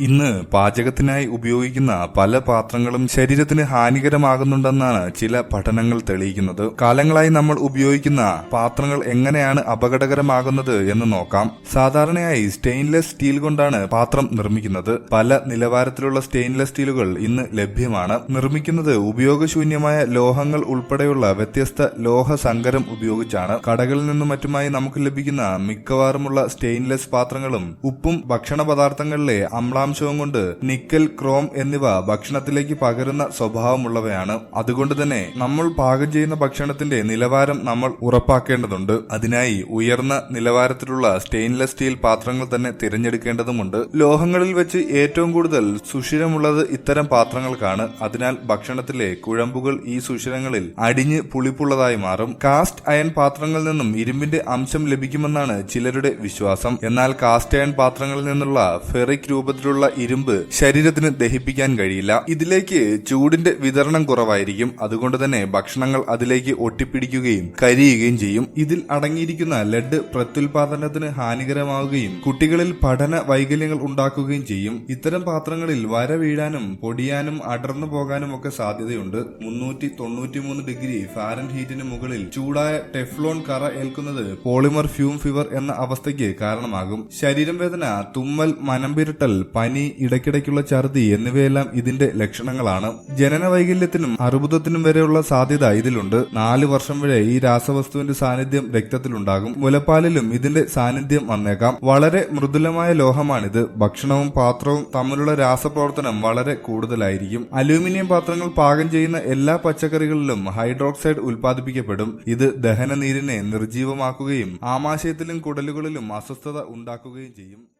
ഇന്ന് പാചകത്തിനായി ഉപയോഗിക്കുന്ന പല പാത്രങ്ങളും ശരീരത്തിന് ഹാനികരമാകുന്നുണ്ടെന്നാണ് ചില പഠനങ്ങൾ തെളിയിക്കുന്നത്. കാലങ്ങളായി നമ്മൾ ഉപയോഗിക്കുന്ന പാത്രങ്ങൾ എങ്ങനെയാണ് അപകടകരമാകുന്നത് എന്ന് നോക്കാം. സാധാരണയായി സ്റ്റെയിൻലെസ് സ്റ്റീൽ കൊണ്ടാണ് പാത്രം നിർമ്മിക്കുന്നത്. പല നിലവാരത്തിലുള്ള സ്റ്റെയിൻലെസ് സ്റ്റീലുകൾ ഇന്ന് ലഭ്യമാണ്. നിർമ്മിക്കുന്നത് ഉപയോഗശൂന്യമായ ലോഹങ്ങൾ ഉൾപ്പെടെയുള്ള വ്യത്യസ്ത ലോഹ സങ്കരം ഉപയോഗിച്ചാണ്. കടകളിൽ നിന്നും മറ്റുമായി നമുക്ക് ലഭിക്കുന്ന മിക്കവാറുമുള്ള സ്റ്റെയിൻലെസ് പാത്രങ്ങളും ഉപ്പും ഭക്ഷണ പദാർത്ഥങ്ങളിലെ അമ്ലാംശവും കൊണ്ട് നിക്കൽ ക്രോം എന്നിവ ഭക്ഷണത്തിലേക്ക് പകരുന്ന സ്വഭാവമുള്ളവയാണ്. അതുകൊണ്ട് തന്നെ നമ്മൾ പാകം ചെയ്യുന്ന ഭക്ഷണത്തിന്റെ നിലവാരം നമ്മൾ ഉറപ്പാക്കേണ്ടതുണ്ട്. അതിനായി ഉയർന്ന നിലവാരത്തിലുള്ള സ്റ്റെയിൻലെസ് സ്റ്റീൽ പാത്രങ്ങൾ തന്നെ തിരഞ്ഞെടുക്കേണ്ടതുണ്ട് ലോഹങ്ങളിൽ വെച്ച് ഏറ്റവും കൂടുതൽ സുഷിരമുള്ളത് ഇത്തരം പാത്രങ്ങൾക്കാണ്. അതിനാൽ ഭക്ഷണത്തിലെ കുഴമ്പുകൾ ഈ സുഷിരങ്ങളിൽ അടിഞ്ഞ് പുളിപ്പുള്ളതായി മാറും. കാസ്റ്റ് അയൺ പാത്രങ്ങളിൽ നിന്നും ഇരുമ്പിന്റെ അംശം ലഭിക്കുമെന്നാണ് ചിലരുടെ വിശ്വാസം. എന്നാൽ കാസ്റ്റ് അയൺ പാത്രങ്ങളിൽ നിന്നുള്ള ഫെറിക് രൂപത്തിലുള്ള ഇരുമ്പ് ശരീരത്തിന് ദഹിപ്പിക്കാൻ കഴിയില്ല. ഇതിലേക്ക് ചൂടിന്റെ വിതരണം കുറവായിരിക്കും. അതുകൊണ്ട് തന്നെ ഭക്ഷണങ്ങൾ അതിലേക്ക് ഒട്ടിപ്പിടിക്കുകയും കരിയുകയും ചെയ്യും. ഇതിൽ അടങ്ങിയിരിക്കുന്ന ലഡ് പ്രത്യുൽപാദനത്തിന് ഹാനികരമാവുകയും കുട്ടികളിൽ പഠന വൈകല്യങ്ങൾ ഉണ്ടാക്കുകയും ചെയ്യും. ഇത്തരം പാത്രങ്ങളിൽ വര വീഴാനും പൊടിയാനും അടർന്നു പോകാനും ഒക്കെ സാധ്യതയുണ്ട്. മുന്നൂറ്റി തൊണ്ണൂറ്റിമൂന്ന് ഡിഗ്രി ഫാരൻ ഹീറ്റിന് മുകളിൽ ചൂടായ ടെഫ്ലോൺ കറ ഏൽക്കുന്നത് പോളിമർ ഫ്യൂം ഫിവർ എന്ന അവസ്ഥയ്ക്ക് കാരണമാകും. ശരീരം വേദന തുമ്മൽ മനംപിരട്ടൽ പനി ഇടയ്ക്കിടയ്ക്കുള്ള ഛർദി എന്നിവയെല്ലാം ഇതിന്റെ ലക്ഷണങ്ങളാണ്. ജനന വൈകല്യത്തിനും അർബുദത്തിനും വരെയുള്ള സാധ്യത ഇതിലുണ്ട്. നാല് വർഷം വരെ ഈ രാസവസ്തുവിന്റെ സാന്നിധ്യം രക്തത്തിലുണ്ടാകും. മുലപ്പാലിലും ഇതിന്റെ സാന്നിധ്യം വന്നേക്കാം. വളരെ മൃദുലമായ ലോഹമാണിത്. ഭക്ഷണവും പാത്രവും തമ്മിലുള്ള രാസപ്രവർത്തനം വളരെ കൂടുതലായിരിക്കും. അലൂമിനിയം പാത്രങ്ങൾ പാകം ചെയ്യുന്ന എല്ലാ പച്ചക്കറികളിലും ഹൈഡ്രോക്സൈഡ് ഉൽപ്പാദിപ്പിക്കപ്പെടും. ഇത് ദഹനനീരിനെ നിർജീവമാക്കുകയും ആമാശയത്തിലും കുടലുകളിലും അസ്വസ്ഥത ഉണ്ടാക്കുകയും ചെയ്യും.